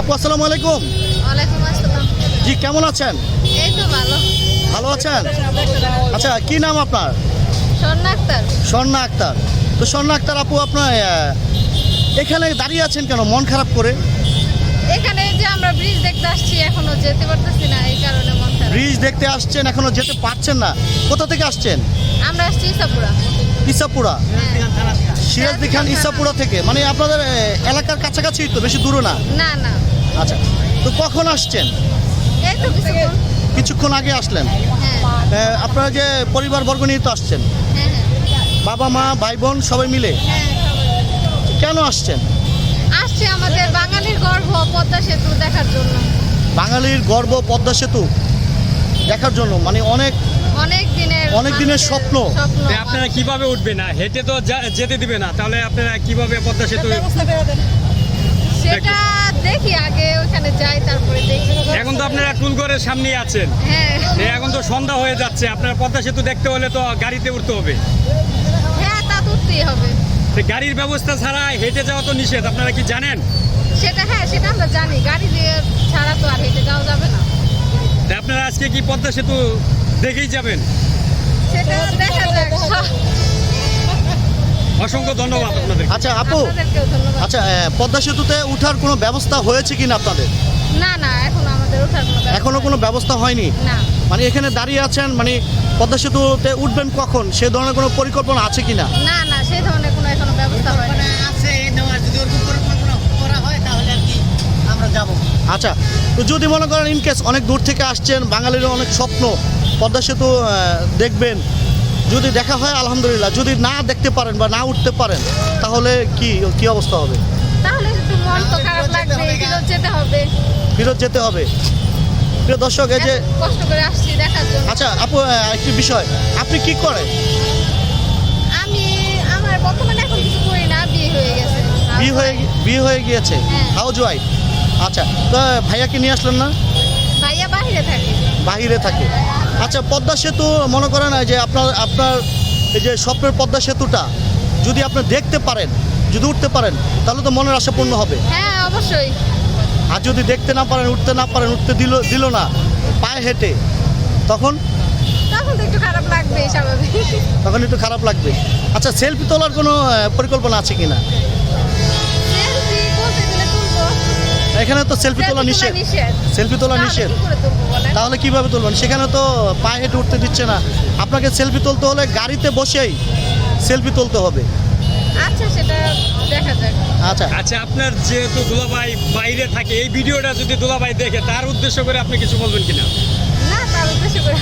আপু আসসালামু আলাইকুম। ওয়ালাইকুম আসসালাম। জি কেমন আছেন? এই তো ভালো। ভালো আছেন? আচ্ছা কি নাম আপনার? স্বর্ণা আক্তার। স্বর্ণা আক্তার। তো স্বর্ণা আক্তার আপু আপনার এখানে দাঁড়িয়ে আছেন কেন? মন খারাপ করে? এখানে যে আমরা ব্রিজ দেখতে আসছি এখনও যেতে পারতেছি না এই কারণে মন খারাপ। ব্রিজ দেখতে আসছেন এখনও যেতে পারছেন না। কোথা থেকে আসছেন? আমরা আসছি ইসাপুরা। ইসাপুরা। হ্যাঁ। সিরাজদি খান ইসাপুরা থেকে? মানে আপনাদের এলাকার কাছাকাছি তো বেশি দূরে না? না না। আচ্ছা। তো কখন আসছেন? এই তো কিছুক্ষণ। আগে আসলেন? হ্যাঁ। আপনারা যে পরিবারবর্গ নিয়ে তো আসছেন? হ্যাঁ হ্যাঁ। বাবা মা ভাই বোন সবাই মিলে? কেন আসছেন? আসছে আমাদের বাঙালির গর্ভ পদ্মা সেতু দেখার জন্য। বাঙালির গর্ব পদ্মা সেতু দেখার জন্য? মানে অনেক অনেক দিনের অনেক দিনের স্বপ্ন। আপনারা কীভাবে উঠবেন না? হেঁটে তো যেতে দিবে না। তাহলে আপনারা কীভাবে পদ্মা সেতু সেটা দেখি আগে ওখানে যাই তারপরে দেখি। এখন তো আপনারা টুলঘরের সামনে আছেন। হ্যাঁ। এখন তো সন্ধ্যা হয়ে যাচ্ছে। আপনারা পদ্মা সেতু দেখতে হলে তো গাড়িতে উঠতে হবে। হ্যাঁ তা উঠতেই হবে। গাড়ির ব্যবস্থা ছাড়া হেঁটে যাওয়া তো নিষেধ। আপনারা কি জানেন? সেটা হ্যাঁ সেটা আমরা জানি। গাড়ি ছাড়া তো আর হেঁটে যাওয়া যাবে না। আপনারা আজকে কি পদ্মা সেতু দেখেই যাবেন। সেটা দেখা যাক। অসংখ্য ধন্যবাদ আপনাদের আচ্ছা আপু আচ্ছা পদ্মা সেতুতে উঠার কোনো ব্যবস্থা হয়েছে কিনা আপনাদের? না না এখন আমাদের ওঠার কোনো ব্যবস্থা এখনও কোনো ব্যবস্থা হয়নি? না। মানে এখানে দাঁড়িয়ে আছেন মানে পদ্মা সেতুতে উঠবেন কখন? সে ধরনের কোনো পরিকল্পনা আছে কিনা? না না সেই ধরনের কোনো এখনও ব্যবস্থা হয় না আছে নেওয়ার যদি ওরকম পরিকল্পনা করা হয় তাহলে আর কি আমরা যাব। আচ্ছা তো যদি মনে করেন ইনকেস অনেক দূর থেকে আসছেন বাঙালির অনেক স্বপ্ন পদ্মা সেতু দেখবেন। যদি দেখা হয় আলহামদুলিল্লাহ। যদি না দেখতে পারেন বা না উঠতে পারেন তাহলে কি কি অবস্থা হবে? তাহলে মন তো খারাপ লাগবে ফেরত যেতে হবে। ফেরত যেতে হবে। প্রিয় দর্শক এই যে কষ্ট করে আসছি দেখার জন্য। আচ্ছা আপু একটি বিষয়। আপনি কি করেন? আমি আমার বর্তমানে এখন কিছু করি না বিয়ে হয়ে গেছে। বিয়ে হয়ে বিয়ে হয়ে গিয়েছে? হ্যাঁ। হাউস ওয়াইফ আচ্ছা তো ভাইয়াকে নিয়ে আসলেন না? ভাইয়া বাহিরে থাকে। বাহিরে থাকে। আচ্ছা পদ্মা সেতু মনে করেন যে আপনার আপনার এই যে স্বপ্নের পদ্মা সেতুটা যদি আপনি দেখতে পারেন যদি উঠতে পারেন তাহলে তো মনের আশা পূর্ণ হবে। হ্যাঁ অবশ্যই। আর যদি দেখতে না পারেন উঠতে না পারেন উঠতে দিল দিল না পায়ে হেঁটে তখন? তখন তো একটু খারাপ লাগবে স্বাভাবিক। তখন একটু খারাপ লাগবে। আচ্ছা সেলফি তোলার কোনো পরিকল্পনা আছে কিনা? এখানে তো সেলফি তোলা নিষেধ। সেলফি তোলা নিষেধ। তাহলে কীভাবে তুলবেন সেখানে তো পায়ে হেঁটে উঠতে দিচ্ছে না। আপনাকে সেলফি তুলতে হলে গাড়িতে বসেই সেলফি তুলতে হবে। আচ্ছা সেটা দেখা যাক। আচ্ছা। আচ্ছা আপনার যেহেতু দুলাভাই বাইরে থাকে এই ভিডিওটা যদি দুলাভাই দেখে তার উদ্দেশ্য করে আপনি কিছু বলবেন কিনা? না তার উদ্দেশ্য করে।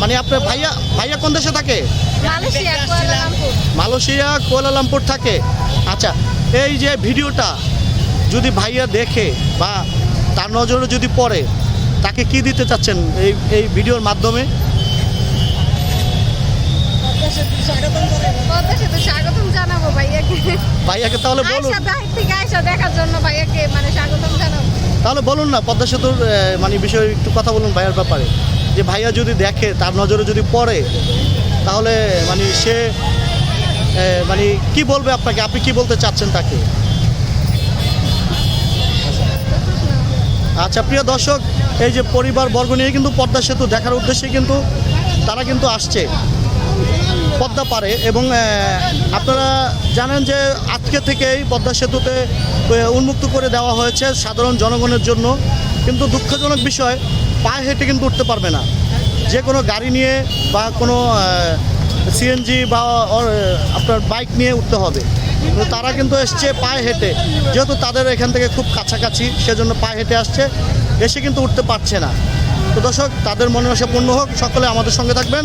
মানে আপনার ভাইয়া ভাইয়া কোন দেশে থাকে? Malaysia Kuala Lumpur. মালয়েশিয়া কুয়ালালামপুর থাকে। আচ্ছা এই যে ভিডিওটা যদি ভাইয়া দেখে বা তার নজরে যদি পড়ে, তাকে কি দিতে চাচ্ছেন এই এই ভিডিওর মাধ্যমে? তাহলে বলুন। না, পদ্মা সেতুর মানে বিষয়ে একটু কথা বলুন ভাইয়ার ব্যাপারে। যে ভাইয়া যদি দেখে, তার নজরে যদি পড়ে, তাহলে মানে সে মানে কি বলবে আপনাকে? আপনি কি বলতে চাচ্ছেন তাকে? আচ্ছা প্রিয় দর্শক, এই যে পরিবার বর্গ নিয়ে কিন্তু পদ্মা সেতু দেখার উদ্দেশ্যে কিন্তু তারা কিন্তু আসছে পদ্মা পারে এবং আপনারা জানেন যে আজকে থেকেই পদ্মা সেতুতে উন্মুক্ত করে দেওয়া হয়েছে সাধারণ জনগণের জন্য। কিন্তু দুঃখজনক বিষয়, পায়ে হেঁটে কিন্তু উঠতে পারবে না। যে কোনো গাড়ি নিয়ে বা কোনো সিএনজি বা আপনার বাইক নিয়ে উঠতে হবে। তারা কিন্তু এসছে পায়ে হেঁটে। যেহেতু তাদের এখান থেকে খুব কাছাকাছি, সেজন্য পায়ে হেঁটে আসছে। এসে কিন্তু উঠতে পারছে না। তো দর্শক, তাদের মনে আশা পূর্ণ হোক। সকলে আমাদের সঙ্গে থাকবেন।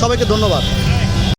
সবাইকে ধন্যবাদ।